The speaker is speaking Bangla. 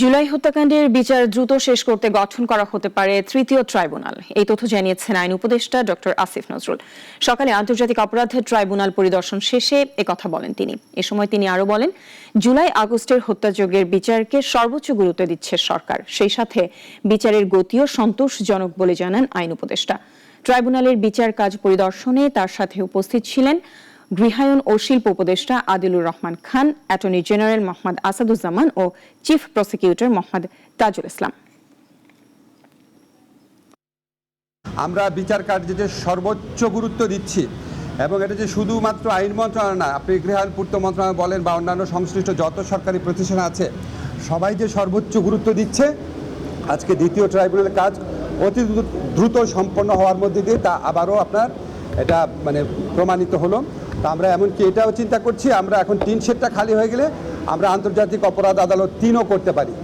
জুলাই হত্যাকাণ্ডের বিচার দ্রুত শেষ করতে গঠন করা হতে পারে তৃতীয় ট্রাইব্যুনাল। এই তথ্য জানিয়েছেন আইন উপদেষ্টা ডক্টর আসিফ নজরুল। সকালে আন্তর্জাতিক অপরাধের ট্রাইব্যুনাল পরিদর্শন শেষে একথা বলেন তিনি। এ সময় তিনি আরও বলেন, জুলাই আগস্টের হত্যাযজ্ঞের বিচারকে সর্বোচ্চ গুরুত্ব দিচ্ছে সরকার। সেই সাথে বিচারের গতিও সন্তোষজনক বলে জানান আইন উপদেষ্টা। ট্রাইব্যুনালের বিচার কাজ পরিদর্শনে তার সাথে উপস্থিত ছিলেন গৃহায়ন ও শিল্প উপদেষ্টা আদিলুর রহমান খান, অ্যাটর্নি জেনারেল মোহাম্মদ আসাদুজ্জামান ও চিফ প্রসিকিউটর মোহাম্মদ তাজুল ইসলাম। আমরা বিচার কার্যে যে সর্বোচ্চ গুরুত্ব দিচ্ছি এবং এটা যে শুধুমাত্র আইন মন্ত্রণালয় না, আপনি গৃহায়ণ পূর্ত মন্ত্রণালয় বলেন বা অন্যান্য সংশ্লিষ্ট যত সরকারি প্রতিষ্ঠান আছে, সবাই যে সর্বোচ্চ গুরুত্ব দিচ্ছে, আজকে দ্বিতীয় ট্রাইব্যুনালের কাজ অতি দ্রুত- সম্পন্ন হওয়ার মধ্যে দিয়ে তা আবারও আপনার এটা মানে প্রমাণিত হলো। আমরা এমনকি এটাও চিন্তা করছি, আমরা এখন তিন সেটটা খালি হয়ে গেলে আমরা আন্তর্জাতিক অপরাধ আদালত তিনও করতে পারি।